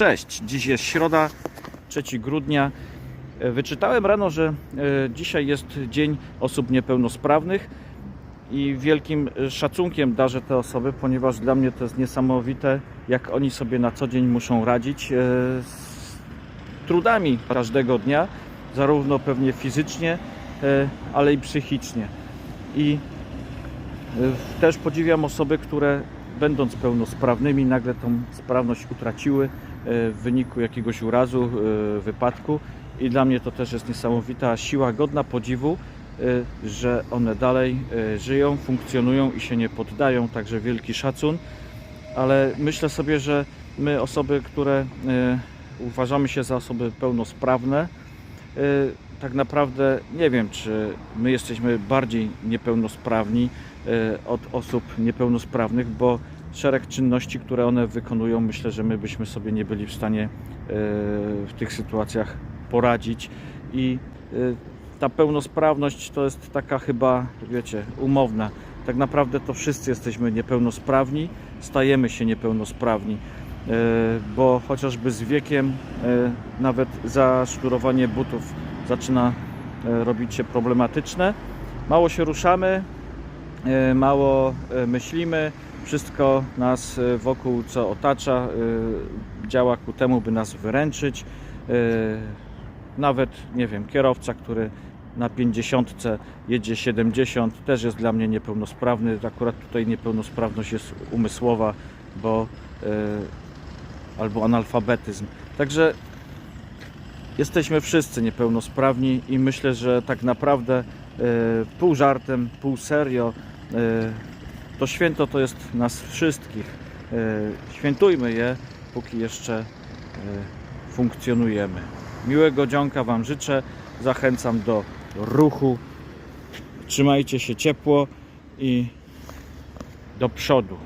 Cześć, dziś jest środa, 3 grudnia. E, Wyczytałem rano, że e, dzisiaj jest Dzień Osób Niepełnosprawnych i wielkim e, szacunkiem darzę te osoby, ponieważ dla mnie to jest niesamowite, jak oni sobie na co dzień muszą radzić z trudami każdego dnia, zarówno pewnie fizycznie, ale i psychicznie. I też podziwiam osoby, które będąc pełnosprawnymi nagle tą sprawność utraciły w wyniku jakiegoś urazu, e, wypadku. I dla mnie to też jest niesamowita siła, godna podziwu, e, że one dalej e, żyją, funkcjonują i się nie poddają, także wielki szacun, ale myślę sobie, że my osoby, które e, uważamy się za osoby pełnosprawne, e, tak naprawdę nie wiem, czy my jesteśmy bardziej niepełnosprawni e, od osób niepełnosprawnych, bo szereg czynności, które one wykonują, myślę, że my byśmy sobie nie byli w stanie e, w tych sytuacjach poradzić i e, ta pełnosprawność to jest taka chyba, wiecie, umowna. Tak naprawdę to wszyscy jesteśmy niepełnosprawni, stajemy się niepełnosprawni, e, bo chociażby z wiekiem nawet zaszturowanie butów zaczyna robić się problematyczne. Mało się ruszamy, mało myślimy, wszystko nas e, wokół co otacza e, działa ku temu, by nas wyręczyć. E, Nawet, nie wiem, kierowca, który na 50 jedzie 70, też jest dla mnie niepełnosprawny. Akurat tutaj niepełnosprawność jest umysłowa, bo albo analfabetyzm. Także jesteśmy wszyscy niepełnosprawni i myślę, że tak naprawdę pół żartem, pół serio to święto to jest nas wszystkich. E, Świętujmy je, póki jeszcze e, funkcjonujemy. Miłego dzionka Wam życzę. Zachęcam do ruchu. Trzymajcie się ciepło i do przodu.